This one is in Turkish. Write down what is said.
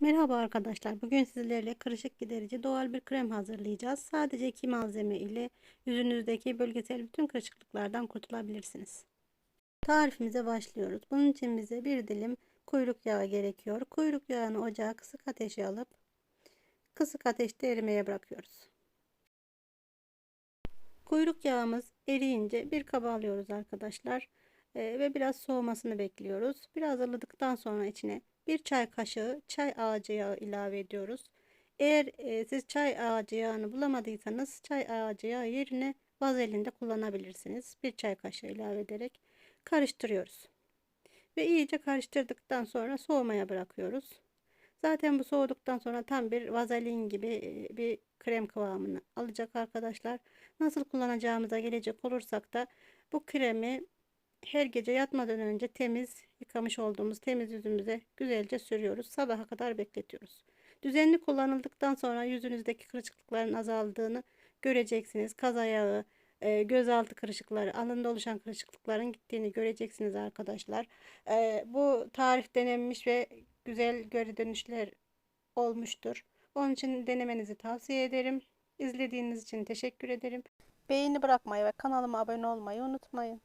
Merhaba arkadaşlar. Bugün sizlerle kırışık giderici doğal bir krem hazırlayacağız. Sadece iki malzeme ile yüzünüzdeki bölgesel bütün kırışıklıklardan kurtulabilirsiniz. Tarifimize başlıyoruz. Bunun için bize bir dilim kuyruk yağı gerekiyor. Kuyruk yağını ocağa kısık ateşe alıp kısık ateşte erimeye bırakıyoruz. Kuyruk yağımız eriyince bir kaba alıyoruz arkadaşlar. Ee, ve biraz soğumasını bekliyoruz. Biraz ılıdıktan sonra içine bir çay kaşığı çay ağacı yağı ilave ediyoruz. Eğer e, siz çay ağacı yağını bulamadıysanız çay ağacı yağı yerine vazelinde kullanabilirsiniz. Bir çay kaşığı ilave ederek karıştırıyoruz. Ve iyice karıştırdıktan sonra soğumaya bırakıyoruz. Zaten bu soğuduktan sonra tam bir vazelin gibi e, bir krem kıvamını alacak arkadaşlar. Nasıl kullanacağımıza gelecek olursak da bu kremi her gece yatmadan önce temiz yıkamış olduğumuz temiz yüzümüze güzelce sürüyoruz. Sabaha kadar bekletiyoruz. Düzenli kullanıldıktan sonra yüzünüzdeki kırışıklıkların azaldığını göreceksiniz. Kaz ayağı, e, gözaltı kırışıkları, alında oluşan kırışıklıkların gittiğini göreceksiniz arkadaşlar. E, bu tarif denenmiş ve güzel geri dönüşler olmuştur. Onun için denemenizi tavsiye ederim. İzlediğiniz için teşekkür ederim. Beğeni bırakmayı ve kanalıma abone olmayı unutmayın.